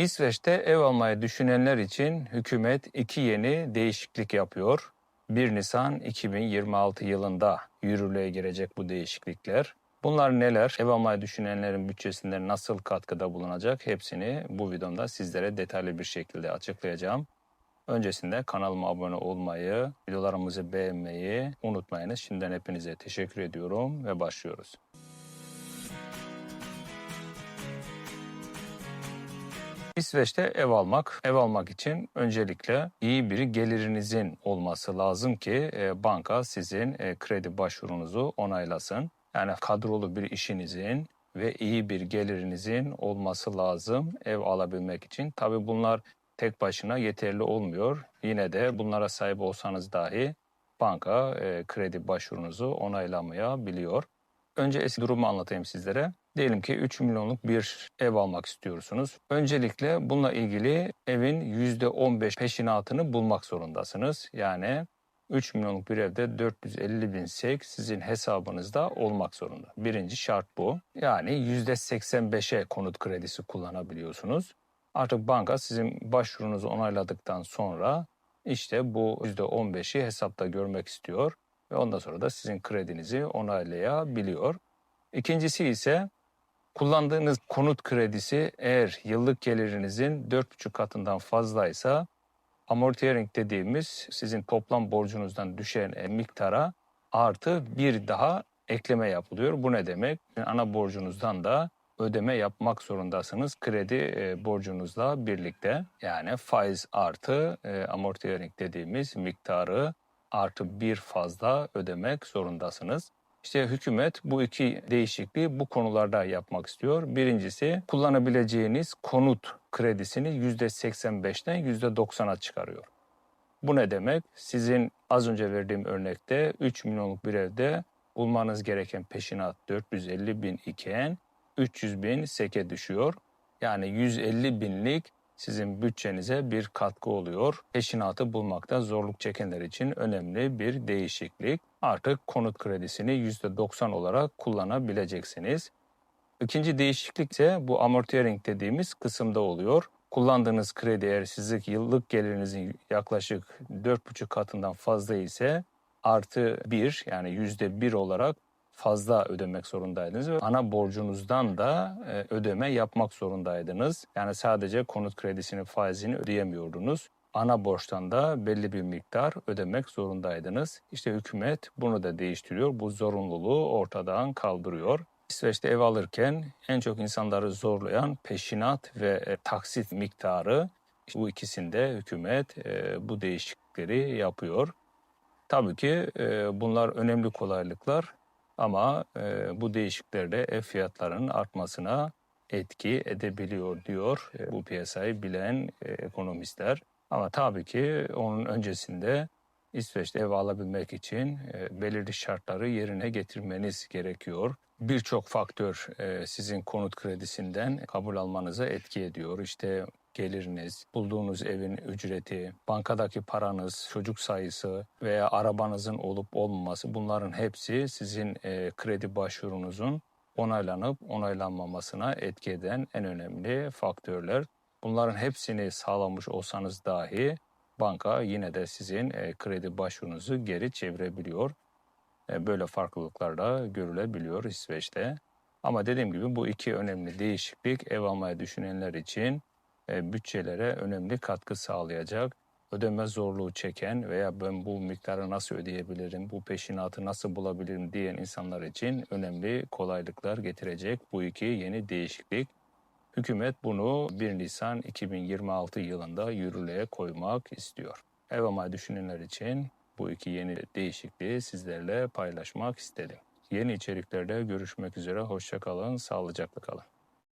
İsveç'te ev almayı düşünenler için hükümet iki yeni değişiklik yapıyor. 1 Nisan 2026 yılında yürürlüğe girecek bu değişiklikler. Bunlar neler? Ev almayı düşünenlerin bütçesinde nasıl katkıda bulunacak? Hepsini bu videomda sizlere detaylı bir şekilde açıklayacağım. Öncesinde kanalıma abone olmayı, videolarımızı beğenmeyi unutmayınız. Şimdiden hepinize teşekkür ediyorum ve başlıyoruz. İsveç'te ev almak, ev almak için öncelikle iyi bir gelirinizin olması lazım ki e, banka sizin e, kredi başvurunuzu onaylasın. Yani kadrolu bir işinizin ve iyi bir gelirinizin olması lazım ev alabilmek için. Tabii bunlar tek başına yeterli olmuyor. Yine de bunlara sahip olsanız dahi banka e, kredi başvurunuzu onaylamayabiliyor. Önce eski durumu anlatayım sizlere. Diyelim ki 3 milyonluk bir ev almak istiyorsunuz. Öncelikle bununla ilgili evin %15 peşinatını bulmak zorundasınız. Yani 3 milyonluk bir evde 450 bin SEK sizin hesabınızda olmak zorunda. Birinci şart bu. Yani %85'e konut kredisi kullanabiliyorsunuz. Artık banka sizin başvurunuzu onayladıktan sonra işte bu %15'i hesapta görmek istiyor ve ondan sonra da sizin kredinizi onaylayabiliyor. İkincisi ise kullandığınız konut kredisi eğer yıllık gelirinizin 4,5 katından fazlaysa amortiyering dediğimiz sizin toplam borcunuzdan düşen e, miktara artı bir daha ekleme yapılıyor. Bu ne demek? Ana borcunuzdan da ödeme yapmak zorundasınız kredi e, borcunuzla birlikte. Yani faiz artı e, amortiyering dediğimiz miktarı artı bir fazla ödemek zorundasınız. İşte hükümet bu iki değişikliği bu konularda yapmak istiyor. Birincisi kullanabileceğiniz konut kredisini %85'ten %90'a çıkarıyor. Bu ne demek? Sizin az önce verdiğim örnekte 3 milyonluk bir evde bulmanız gereken peşinat 450 bin iken 300 bin seke düşüyor. Yani 150 binlik sizin bütçenize bir katkı oluyor. Peşinatı bulmakta zorluk çekenler için önemli bir değişiklik. Artık konut kredisini %90 olarak kullanabileceksiniz. İkinci değişiklik ise bu amortiyering dediğimiz kısımda oluyor. Kullandığınız kredi eğer sizin yıllık gelirinizin yaklaşık 4,5 katından fazla ise artı 1 yani %1 olarak fazla ödemek zorundaydınız ve ana borcunuzdan da e, ödeme yapmak zorundaydınız. Yani sadece konut kredisinin faizini ödeyemiyordunuz. Ana borçtan da belli bir miktar ödemek zorundaydınız. İşte hükümet bunu da değiştiriyor. Bu zorunluluğu ortadan kaldırıyor. İsveç'te ev alırken en çok insanları zorlayan peşinat ve e, taksit miktarı. Bu ikisinde hükümet e, bu değişiklikleri yapıyor. Tabii ki e, bunlar önemli kolaylıklar ama bu değişikliklerde ev fiyatlarının artmasına etki edebiliyor diyor bu piyasayı bilen ekonomistler. Ama tabii ki onun öncesinde İsveç'te ev alabilmek için e, belirli şartları yerine getirmeniz gerekiyor. Birçok faktör e, sizin konut kredisinden kabul almanıza etki ediyor. İşte geliriniz, bulduğunuz evin ücreti, bankadaki paranız, çocuk sayısı veya arabanızın olup olmaması bunların hepsi sizin e, kredi başvurunuzun onaylanıp onaylanmamasına etki eden en önemli faktörler. Bunların hepsini sağlamış olsanız dahi banka yine de sizin e, kredi başvurunuzu geri çevirebiliyor. E, böyle farklılıklar da görülebiliyor İsveç'te. Ama dediğim gibi bu iki önemli değişiklik ev almayı düşünenler için e, bütçelere önemli katkı sağlayacak. Ödeme zorluğu çeken veya ben bu miktarı nasıl ödeyebilirim, bu peşinatı nasıl bulabilirim diyen insanlar için önemli kolaylıklar getirecek bu iki yeni değişiklik. Hükümet bunu 1 Nisan 2026 yılında yürürlüğe koymak istiyor. Ev almayı düşünenler için bu iki yeni değişikliği sizlerle paylaşmak istedim. Yeni içeriklerde görüşmek üzere. Hoşçakalın, sağlıcakla kalın.